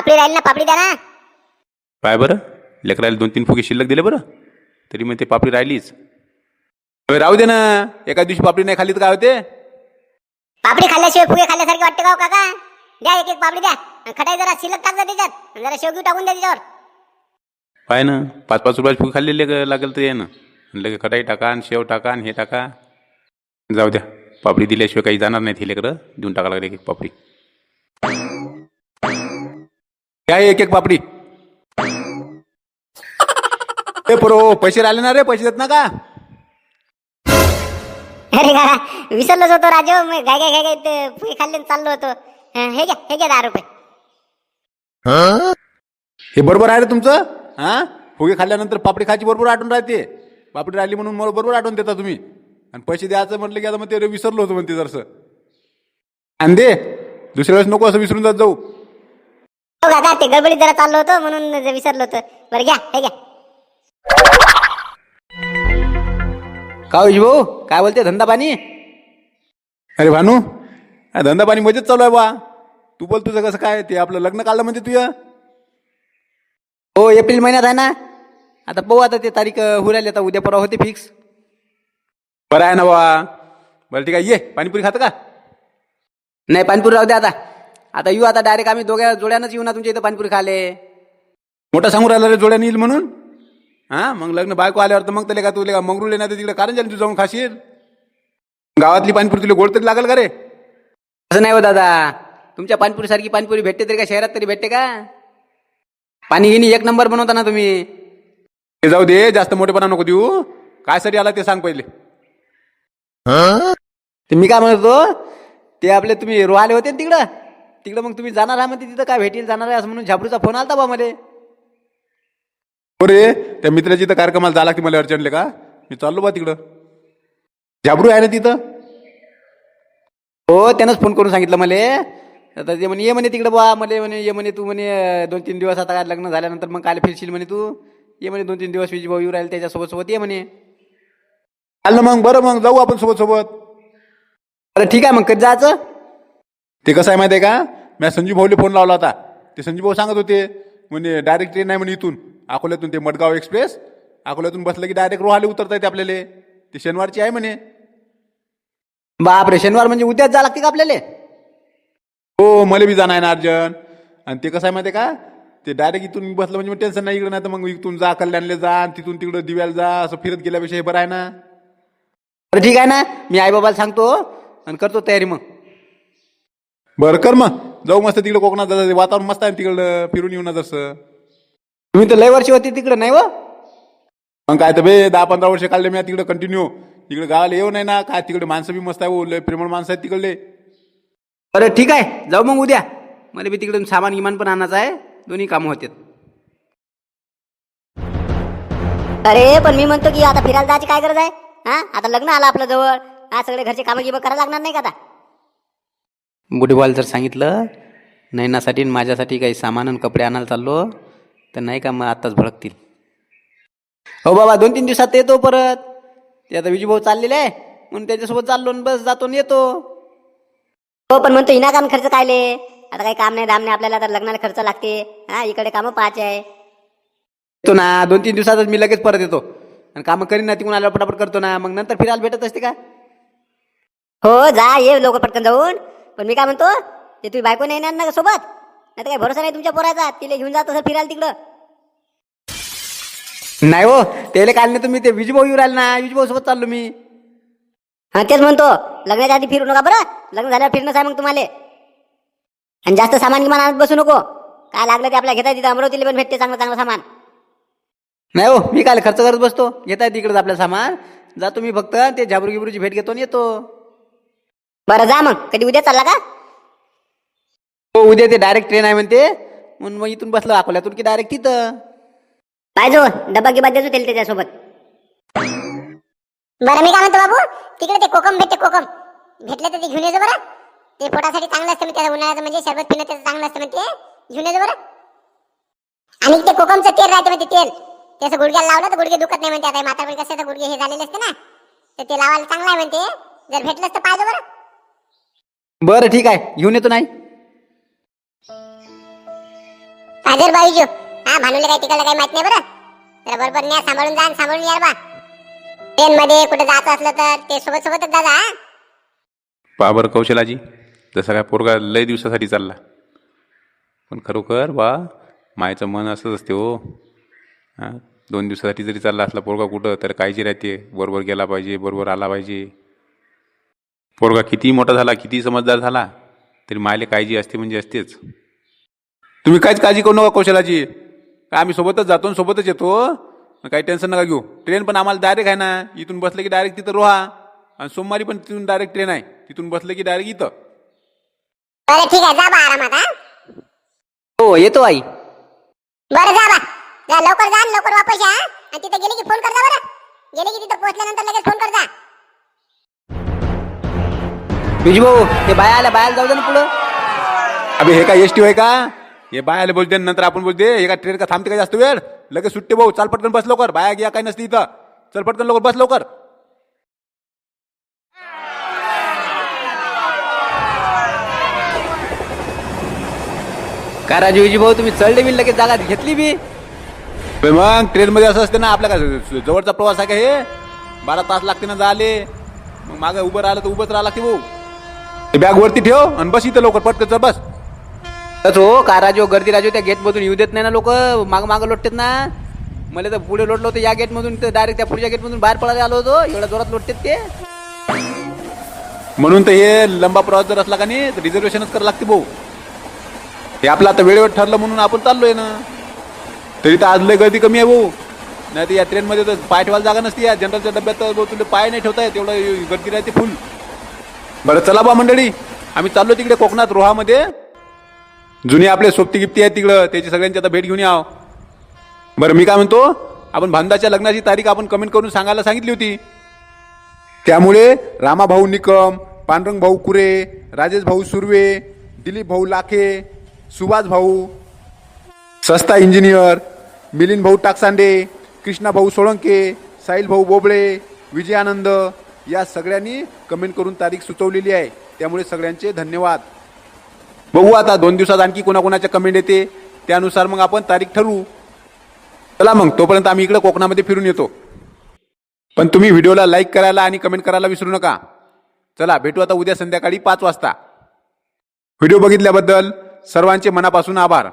पापडी राहील ना पापडी द्या ना. काय बरं लेकराला दोन तीन फुगे शिल्लक दिले बरं तरी मग ते पापडी राहिलीच. अबे, राहू दे ना एका दिवशी पापडी नाही खाल्ली तर काय होते? पापडी खाल्ल्याशिवाय फुगे खाल्ल्यासारखे वाटते का हो काका? द्या एक एक पापडी द्या आणि खटाई जरा शिल्लक टाक जा त्याच्यात आणि जरा शेवगी टाकून द्या त्याच्यावर. पाय ना पाच पाच रुपयाचे फुगे खाल्लेले ग- लागेल तर ये ना. लगे खटाई टाका आणि शेव टाका आणि हे टाका. जाऊ द्या पापडी दिल्याशिवाय काही जाणार नाही हे लेकरं देऊन टाका लागले एक एक पापडी. काय एक एक पापडी ए पोरो पैसे राहिले ना रे पैसे देत ना का? अरे का विसरलोच होतो राजू मी गाय गाय ते फुगे खाल्ले आणि चाललो होतो. हं, हे घ्या हे घ्या दहा रुपये. हे बरोबर आहे रे तुमचं? हा? फुगे खाल्ल्यानंतर पापडी खायची बरोबर आठवण राहते. पापडी राहिली म्हणून मला बरोबर आठवण देता तुम्ही. आणि पैसे द्यायचं म्हटलं की आता मग ते विसरलो होतो म्हणते जरसं. आणि दे दुसऱ्या वेळेस नको असं विसरून जात जाऊ. हो काका ते गडबडीत जरा चाललो होतो म्हणून जे विसरलो होतो. बरं घ्या हे घ्या. का हो भाऊ? काय बोलते धंदा पाणी? अरे भानू हा धंदा पाणी मजेत चालू आहे बा. तू बोल तुझं कसं काय ते आपलं लग्न काढलं म्हणजे तुझ्या हो एप्रिल महिन्यात आहे ना. आता पाहू आता ते तारीख हुरायला आता उद्या परवा होते फिक्स बरं आहे ना बा. बरं ठीक आहे ये. पाणीपुरी खातं का? नाही पाणीपुरी राहू द्या आता. आता येऊ आता डायरेक्ट आम्ही दोघ्या जोड्यानंच येऊ ना तुमच्या इथं पाणीपुरी खाले मोठा सांगू राहिला रे जोड्याने येईल म्हणून? हा? मग लग्न बायको आल्यावर तर मग त्याला का तुला का मंगरूळ नाही तर तिकडे कारंजाला तू जाऊन खाशील? गावातली पाणीपुरी तुला गोड तरी लागेल का रे? असं नाही हो दादा. तुमच्या पाणीपुरीसारखी पाणीपुरी भेटते तरी का? शहरात तरी भेटते का? पाणी गिनी एक नंबर बनवता ना तुम्ही. ते जाऊ दे जास्त मोठेपणा नको देऊ. काय साठी आला ते सांग पहिले. ते मी काय म्हणत होतो? ते आपले तुम्ही रोहाले होते ना तिकडं? तिकडं मग तुम्ही जाणार आहे म्हणते तिथं काय भेटेल जाणार आहे असं म्हणून झापरूचा फोन आलता बा मध्ये हो रे त्या मित्राची तर कार्यक्रमाला जा लागते मला अडचणले का? मी चाललो बा तिकडं. झाबरू आहे ना तिथं? हो त्यानंच फोन करून सांगितलं मला. आता ते म्हणे ये म्हणे तिकडं बा मला म्हणे ये म्हणे तू म्हणे दोन तीन दिवस आता काय लग्न झाल्यानंतर मग काय फिरशील म्हणे तू. ये म्हणे दोन तीन दिवस विजय भाऊ येऊ राहील त्याच्यासोबत सोबत ये म्हणे. चाल ना मग बरं मग जाऊ आपण सोबत सोबत अरे ठीक आहे मग कधी जायचं? ते कसं आहे माहिती आहे का? मी संजीव भाऊला फोन लावला होता. ते संजीव भाऊ सांगत होते म्हणजे डायरेक्ट ट्रेन आहे म्हणे इथून. अकोल्यातून ते मडगाव एक्सप्रेस अकोल्यातून बसलं की डायरेक्ट रोहाले उतरता येते आपल्याला. ते शनिवारची आहे म्हणे. बापरे शनिवार म्हणजे उद्याच जा लागते का आपल्याला? हो मला बी जाणार आहे ना अर्जन. आणि ते कसं आहे माहिती आहे का? ते डायरेक्ट इथून बसलं म्हणजे टेन्शन नाही इकडे नाही तर मग इथून जा कल्याणला जा आणि तिथून तिकडं दिव्याला जा असं फिरत गेल्यापेक्षा हे बरं आहे ना. अरे ठीक आहे ना. मी आईबाबाला सांगतो आणि करतो तयारी मग. बरं कर मग. जाऊ मस्त तिकडे कोकणात जायचं वातावरण मस्त आहे तिकडं फिरून येऊ ना जसं तुम्ही तर लय वर्षी होती तिकडं नाही व? मग काय तर बे दहा पंधरा वर्ष काढले मी तिकडे कंटिन्यू तिकडे गावाला येऊ नाही ना काय तिकडे माणसं बी मस्त आहे हो, लय प्रेमळ माणसं आहेत तिकडले. अरे ठीक आहे. जाऊ मग उद्या. मला बी तिकडून सामान गिमान पण आणायचं आहे. दोन्ही कामं होतात. अरे पण मी म्हणतो की आता फिरायला जायची काय गरज आहे? हा? आता लग्न आलं आपलं जवळ. हा सगळे घरचे कामं गिमं करायला लागणार नाही का आता? बुढीबाला जर सांगितलं नैनासाठी आणि माझ्यासाठी काही सामान आणि कपडे आणायला चाललो तर नाही का मग आत्ताच भडकतील. हो बाबा दोन तीन दिवसात येतो परत. ते आता विजूभाऊ चाललेले आहे म्हणून त्याच्यासोबत चाललो आणि बस जातो आणि येतो. हो पण म्हणतो हिना काम खर्च कायले आता काही काम नाही दाम नाही आपल्याला तर लग्नाला खर्च लागते. हा इकडे कामं पाहायचे आहे. येतो ना दोन तीन दिवसातच मी लगेच परत येतो. आणि कामं करीन ना तिकडून आल्यावर पटापट करतो ना. मग नंतर फिरायला भेटत असते का? हो जा ये लोक पटकन जाऊन. पण मी काय म्हणतो ते तुम्ही बायको नाही येणार ना सोबत नाही तर काही भरोसा नाही तुमच्या पोराचा तिला घेऊन जात असं फिरायला तिकडं. नाही हो त्याला काल नाही तुम्ही ते विजूभाऊ येऊ राहिले ना विजूभाऊ सोबत चाललो मी. हा तेच म्हणतो लग्नाच्या आधी फिरू नका बरं लग्न झाल्यावर फिरणंच आहे मग तुम्हाला. आणि जास्त सामान गिमान आणत बसू नको काय लागलं ते आपल्याला घेता तिथं अमरावतीला पण भेटते चांगलं चांगलं सामान. नाही हो मी काल खर्च करत बसतो घेता तिकडे आपलं सामान. जातो मी फक्त ते झाबरू गिबरूची भेट घेतो आणि येतो. बरं जा मग. कधी उद्या चालला का? हो उद्या ते डायरेक्ट ट्रेन आहे म्हणते. म्हणून मग इथून बसलो अकोल्यातून की डायरेक्ट तिथं. पाहिजे डबा गिबा देतो त्याला त्याच्यासोबत. बरं मी काय म्हणतो बाबू? तिकडे ते कोकम भेटते कोकम. भेटले तर ते घेऊन येतो बरं. ते पोटासाठी चांगलं असतं म्हणजे उन्हाळ्याचं म्हणजे शरबत पिणं त्याचं चांगलं असतं म्हणजे घेऊन येतो बरं. आणि ते कोकमचं तेल राहते म्हणजे तेल. ते असं गुडघ्याला लावलं तर गुडघे दुखत नाही म्हणते. आता म्हातारपणी कसं गुडघे हे झालेले असते ना. तर ते लावायला चांगलं आहे म्हणते. जर भेटलंच तर पाहिजे बरं. बरं ठीक आहे. घेऊन येतो नाही. हजर बाईजू हा भानुले काही तिकडलं काही माहीत नाही बरं. तर बरोबर न्या सांभाळून जा आणि सांभाळून या बा. ट्रेन मध्ये कुठे जायचं असलं तर ते सोबत सोबतच जा जा हा. पहा बरं कौशलाजी जसा काय पोरगा लय दिवसासाठी चालला. पण खरोखर बा मायचं मन असंच असते हो. हां दोन दिवसासाठी जरी चालला असला पोरगा कुठं तर काळजी राहते. बरोबर गेला पाहिजे बरोबर आला पाहिजे. पोरगा किती मोठा झाला किती समजदार झाला तरी मायले काळजी असते म्हणजे असतेच. तुम्ही काहीच काळजी करू नका कौशलाची काय आम्ही सोबतच जातो आणि सोबतच येतो काही टेन्शन नका घेऊ. ट्रेन पण आम्हाला डायरेक्ट आहे ना इथून बसलं की डायरेक्ट तिथं रोहा. आणि सोमवारी पण तिथून डायरेक्ट ट्रेन आहे. तिथून बसलं की डायरेक्ट इथं. बरं ठीक आहे जा बा आरामात हा. हो येतो आई. बरं जा बा. जा लवकर जा आणि लवकर वापस या हा? आणि तिथे गेले की फोन कर जा बरं. गेले की तिथं पोहोचल्यानंतर लगेच फोन कर जा विजू भाऊ ते बाया आल्या बायाला जाऊ दे ना पुढं. अबे हे काय एस टी होय का? हे बायाला बोलते आणि नंतर आपण बोलते हे का ट्रेन का थांबते का जास्त वेळ? लगेच सुट्टे भाऊ चाल पटकन बस लवकर. बाया घ्या काय नसते इथं. चल पटकन लवकर बस लवकर. काय राजू विजू भाऊ तुम्ही चढले बी लगेच जागा घेतली बी? बे मग ट्रेनमध्ये असं असते ना आपल्या काय जवळचा प्रवास आहे का हे? बारा तास लागते ना जाले. मग मागं उभं राहिलं तर उभंच राहा लागते भाऊ. बॅग वरती ठेव आणि बस इथं लवकर पटकन चल बस. तस हो का राजू गर्दी राजू त्या गेटमधून येऊ देत नाही ना लोक. माग माग लोटतात ना. मला तर पुढे लोटलो होतं या गेटमधून तर डायरेक्ट त्या पुढच्या गेटमधून बाहेर पडायला आलो होतो. एवढ्या जोरात लोटतात ते. म्हणून तर हे लंबा प्रवास जर असला का नाही तर रिझर्वेशनच करावं लागते भाऊ. हे आपलं आता वेळेवर ठरलं म्हणून आपण चाललोय ना. तरी तर आज लय गर्दी कमी आहे भाऊ. नाही तर या ट्रेनमध्ये तर पाय ठेवायला जागा नसते या. जनरलच्या डब्यात भाऊ तुला पाय नाही ठेवता येत. एवढं गर्दी राहते फुल बरं चला बा मंडळी. आम्ही चाललो तिकडे कोकणात रोहामध्ये. जुनी आपले सोबती गिफ्टी आहेत तिकडं. त्याची सगळ्यांची आता भेट घेऊन याव बरं मी काय म्हणतो? आपण भांदाच्या लग्नाची तारीख आपण कमेंट करून सांगायला सांगितली होती. त्यामुळे रामाभाऊ निकम पांडुरंग भाऊ कुरे राजेश भाऊ सुर्वे दिलीप भाऊ लाखे सुभाष भाऊ सस्ता इंजिनियर मिलिंद भाऊ टाकसांडे कृष्णा भाऊ सोळंके साहिल भाऊ बोबळे विजयानंद या सगळ्यांनी कमेंट करून तारीख सुचवलेली आहे. त्यामुळे सगळ्यांचे धन्यवाद. बघू आता दोन दिवसात आणखी कोणाकोणाच्या कमेंट येते. त्यानुसार मग आपण तारीख ठरवू. चला मग तोपर्यंत आम्ही इकडे कोकणामध्ये फिरून येतो. पण तुम्ही व्हिडिओला लाईक करायला आणि कमेंट करायला विसरू नका. चला भेटू आता उद्या संध्याकाळी पाच वाजता. व्हिडिओ बघितल्याबद्दल सर्वांचे मनापासून आभार.